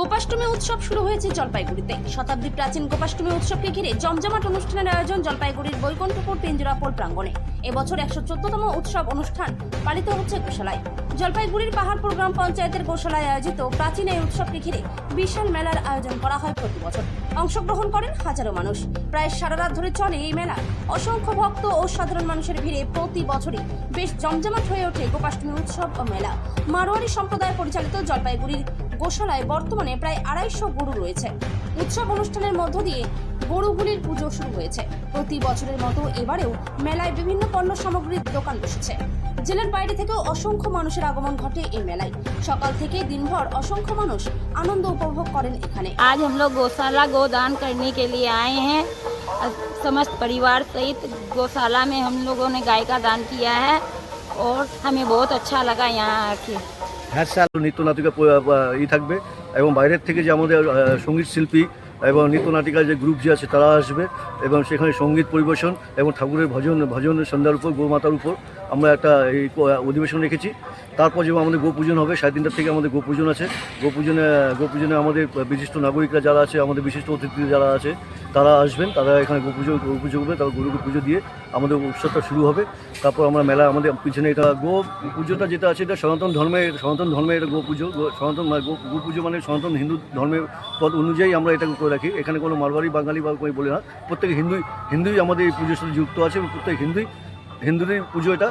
গোপাষ্টমী উৎসব শুরু হয়েছে জলপাইগুড়িতে। শতাব্দী প্রাচীন গোপাষ্টমী উৎসবকে ঘিরে জমজমাট অনুষ্ঠানের আয়োজন জলপাইগুড়ির বৈকুণ্ঠপুর পিঞ্জরাপোল প্রাঙ্গণে। এবছর একশো চোদ্দতম উৎসব অনুষ্ঠান পালিত হচ্ছে গোশালায়। জলপাইগুড়ির পাহাড়পুর গ্রাম পঞ্চায়েতের গোশালায় আয়োজিত প্রাচীন এই উৎসবকে ঘিরে বিশাল মেলার আয়োজন করা হয় প্রতি বছর। অংশগ্রহণ করেন হাজারো মানুষ। প্রায় সারা রাত ধরে চলে এই মেলা। অসংখ্য ভক্ত ও সাধারণ মানুষের ভিড়ে প্রতি বছরই বেশ জমজমাট হয়ে ওঠে গোপাষ্টমী উৎসব ও মেলা। মারোয়ারি সম্প্রদায় পরিচালিত জলপাইগুড়ির গোশালায় বর্তমানে প্রায় আড়াইশো গরু রয়েছে উৎসব অনুষ্ঠানের মধ্য দিয়ে গরুগুলির পুজো শুরু হয়েছে প্রতি বছরের মতো এবারেও মেলায় বিভিন্ন পণ্য সামগ্রীর দোকান বসেছে জেলার বাইরে থেকেও অসংখ্য মানুষের আগমন ঘটে এই মেলায় সকাল থেকে দিনভর অসংখ্য মানুষ আনন্দ উপভোগ করেন এখানে आज हम लोग गौशाला गोदान करने के लिए आए हैं अ, समस्त परिवार सहित गौशाला में हम लोगों ने गाय का दान किया है और हमें बहुत अच्छा लगा यहाँ आके হ্যাঁ স্যার, নৃত্য নাটিকা ই থাকবে এবং বাইরের থেকে যে আমাদের সংগীত শিল্পী এবং নৃত্যনাটিকার যে গ্রুপ যে আছে, তারা আসবে এবং সেখানে সংগীত পরিবেশন এবং ঠাকুরের ভজন ভজন সন্ধ্যার উপর, গোমাতার উপর আমরা একটা এই অধিবেশন রেখেছি। তারপর যেমন আমাদের গোপূজন হবে, সাড়ে তিনটার থেকে আমাদের গোপূজন আছে। গোপূজনে গোপূজনে আমাদের বিশিষ্ট নাগরিকরা যারা আছে, আমাদের বিশিষ্ট অতিথি যারা আছে, তারা আসবেন। তারা এখানে গোপুজো গোপুজো করবে, তারপর গরুকে পুজো দিয়ে আমাদের উৎসবটা শুরু হবে। তারপর আমরা মেলা, আমাদের পিছনে এটা গো পুজোটা যেটা আছে, এটা সনাতন ধর্মে সনাতন ধর্মে এটা গো পুজো সনাতন গো পুজো মানে সনাতন হিন্দু ধর্মের পদ অনুযায়ী আমরা এটা করে রাখি। এখানে কোনো মারবাড়ি, বাঙালি বা কোনো বলে না। প্রত্যেক হিন্দুই হিন্দুই আমাদের এই পুজোর সাথে যুক্ত আছে প্রত্যেক হিন্দুই, হিন্দুদের পুজো এটা